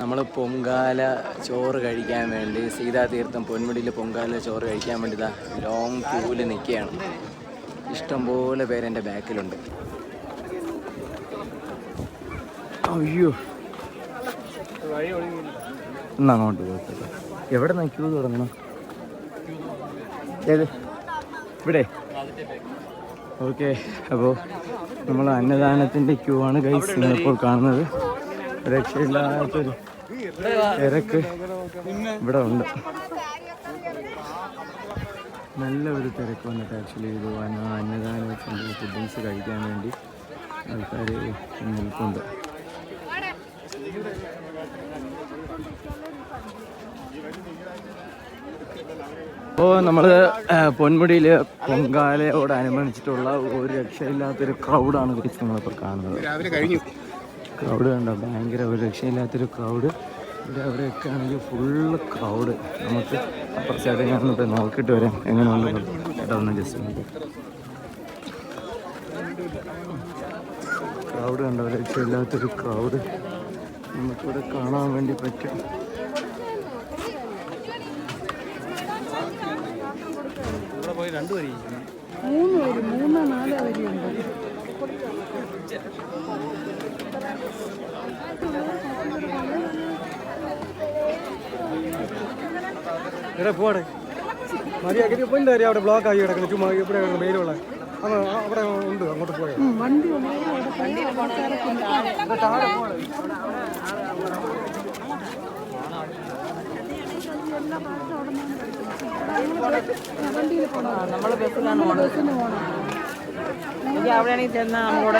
നമ്മൾ പൊങ്കാല ചോറ് കഴിക്കാൻ വേണ്ടി സീതാതീർത്ഥം പൊന്മുടിയിൽ പൊങ്കാല ചോറ് കഴിക്കാൻ വേണ്ടി ഇതാ ലോങ് ക്യൂവിൽ നിൽക്കുകയാണ്. ഇഷ്ടംപോലെ പേര് എന്റെ ബാക്കിലുണ്ട്. അയ്യോ. എന്നാ അങ്ങോട്ട് പോയിട്ട് എവിടെ നിന്ന് ക്യൂ തുടങ്ങണം ഏത്? ഇവിടെ. ഓക്കെ. അപ്പോൾ നമ്മൾ അന്നദാനത്തിന്റെ ക്യൂ ആണ് കൈസ് ഇപ്പോൾ കാണുന്നത്. രക്ഷയില്ലാത്തൊരു തിരക്ക് ഇവിടെ ഉണ്ട്. നല്ല ഒരു തിരക്ക് വന്നിട്ട് ആക്ച്വലി ഇത് അന്നദാനത്തിന്റെ ഫുഡിങ്സ് കഴിക്കാൻ വേണ്ടി ആൾക്കാർ നിൽപ്പുണ്ട്. അപ്പോൾ നമ്മൾ പൊന്മുടിയിൽ പൊങ്കാലയോടനുബന്ധിച്ചിട്ടുള്ള ഒരു രക്ഷയില്ലാത്തൊരു ക്രൗഡാണ് നമ്മൾ നമ്മളിപ്പോൾ കാണുന്നത്. രാവിലെ കഴിഞ്ഞു. ക്രൗഡ് കണ്ടോ? ഭയങ്കര ഒരു രക്ഷയില്ലാത്തൊരു ക്രൗഡ് ഇവിടെ അവിടെയൊക്കെ ആണെങ്കിൽ ഫുള്ള് ക്രൗഡ് നമുക്ക് അപ്പുറത്തായിട്ട് ഞാൻ ഞാനൊന്ന് നോക്കിയിട്ട് വരാം. എങ്ങനെയുണ്ട് ചേട്ടാ ഒന്ന് ജസ്റ്റ് ക്രൗഡ് കണ്ടോ? ഒരു രക്ഷയില്ലാത്തൊരു ക്രൗഡ് നമുക്കിവിടെ കാണാൻ വേണ്ടി പറ്റും. ഇവിടെ പോയി രണ്ടു വരി. മൂന്ന് വരി മൂന്നോ നാലോ വരിയുണ്ട് എടാ പോടെ മതിയാക്കി പോയില്ല കാര്യം അവിടെ ബ്ലോക്ക് ആയി കിടക്കുന്നു. ചുമ്മാ ഇവിടെ മെയിലുള്ള അവിടെ ഉണ്ട് അങ്ങോട്ട് പോയത് നമ്മൾ ബസ്സിലാണ് പോകണം അവിടെയാണെങ്കിൽ ചെന്നാൽ നമ്മളോട്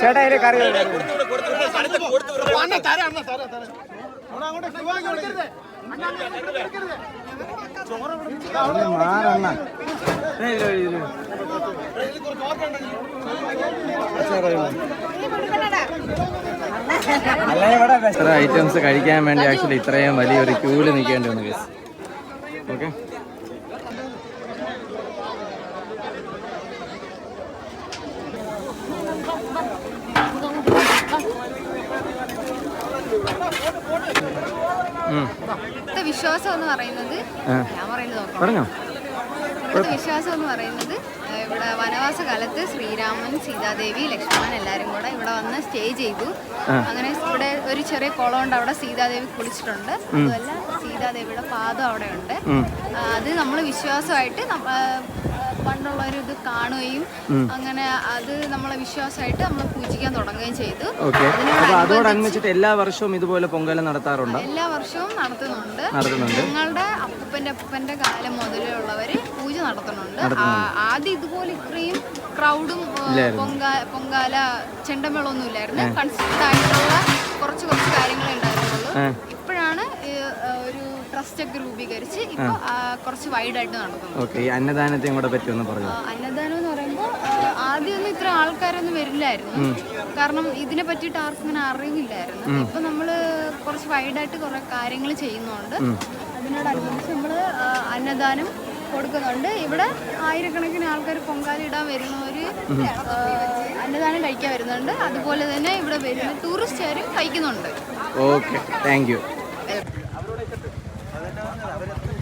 ചേട്ടാ ഇതിലെ കറി മാറണ്ണ. ഇത്ര ഐറ്റംസ് കഴിക്കാൻ വേണ്ടി ആക്ച്വലി ഇത്രയും വലിയൊരു ക്യൂൽ നിൽക്കേണ്ടി വന്നു കേസ് ഓക്കെ വിശ്വാസം എന്ന് പറയുന്നത് ഞാൻ പറയുന്നത് വിശ്വാസം എന്ന് പറയുന്നത് ഇവിടെ വനവാസ കാലത്ത് ശ്രീരാമൻ സീതാദേവി ലക്ഷ്മണൻ എല്ലാരും കൂടെ ഇവിടെ വന്ന് സ്റ്റേ ചെയ്തു. അങ്ങനെ ഇവിടെ ഒരു ചെറിയ കുളം ഉണ്ട് അവിടെ സീതാദേവി കുളിച്ചിട്ടുണ്ട്. അതുമല്ല സീതാദേവിയുടെ പാദം അവിടെ ഉണ്ട് അത് നമ്മൾ വിശ്വാസമായിട്ട് നമ്മ- ഇത് കാണുകയും അങ്ങനെ അത് നമ്മളെ വിശ്വാസമായിട്ട് നമ്മൾ പൂജിക്കാൻ തുടങ്ങുകയും ചെയ്തു. അതോടനുബന്ധിച്ചിട്ട് എല്ലാ വർഷവും ഇതുപോലെ പൊങ്കാല നടത്താറുണ്ട്? എല്ലാ വർഷവും നടത്തുന്നുണ്ട്. നടത്തുന്നുണ്ട്. ഞങ്ങളുടെ അപ്പൂപ്പന്റെ അപ്പൂപ്പന്റെ കാലം മുതലുള്ളവര് പൂജ നടത്തുന്നുണ്ട്. ആദ്യം ഇതുപോലെ ഇത്രയും ക്രൗഡും പൊങ്കാല പൊങ്കാല ചെണ്ടമേളൊന്നും ഇല്ലായിരുന്നു. കൺസെപ്റ്റ് ആയിട്ടുള്ള കുറച്ച് കുറച്ച് കാര്യങ്ങളെ ഉണ്ടായിരുന്നുള്ളൂ ഇപ്പോഴാണ് ഈ, ആ, ഒരു ട്രസ്റ്റ് ഒക്കെ രൂപീകരിച്ച് ഇപ്പൊ കുറച്ച് വൈഡ് ആയിട്ട് നടക്കുന്നു ഈ അന്നദാനത്തെയും കൂടെ പറ്റി ഒന്ന് പറഞ്ഞു? അന്നദാനം എന്ന് പറയുമ്പോൾ ആദ്യമൊന്നും ഇത്ര ആൾക്കാരൊന്നും വരില്ലായിരുന്നു. കാരണം ഇതിനെ പറ്റിയിട്ട് ആർക്കും ഇങ്ങനെ അറിവില്ലായിരുന്നു. ഇപ്പൊ നമ്മൾ കുറച്ച് വൈഡ് ആയിട്ട് കുറെ കാര്യങ്ങൾ ചെയ്യുന്നുണ്ട്. അതിനോടനുബന്ധിച്ച് നമ്മൾ അന്നദാനം കൊടുക്കുന്നുണ്ട്. ഇവിടെ ആയിരക്കണക്കിന് ആൾക്കാർ പൊങ്കാല ഇടാൻ വരുന്നവര് അന്നദാനം കഴിക്കാൻ വരുന്നുണ്ട്. അതുപോലെ തന്നെ ഇവിടെ വരുന്ന ടൂറിസ്റ്റുകാരും കഴിക്കുന്നുണ്ട്. ഓക്കെ താങ്ക് യു പതിനെട്ടാം അവരെത്തും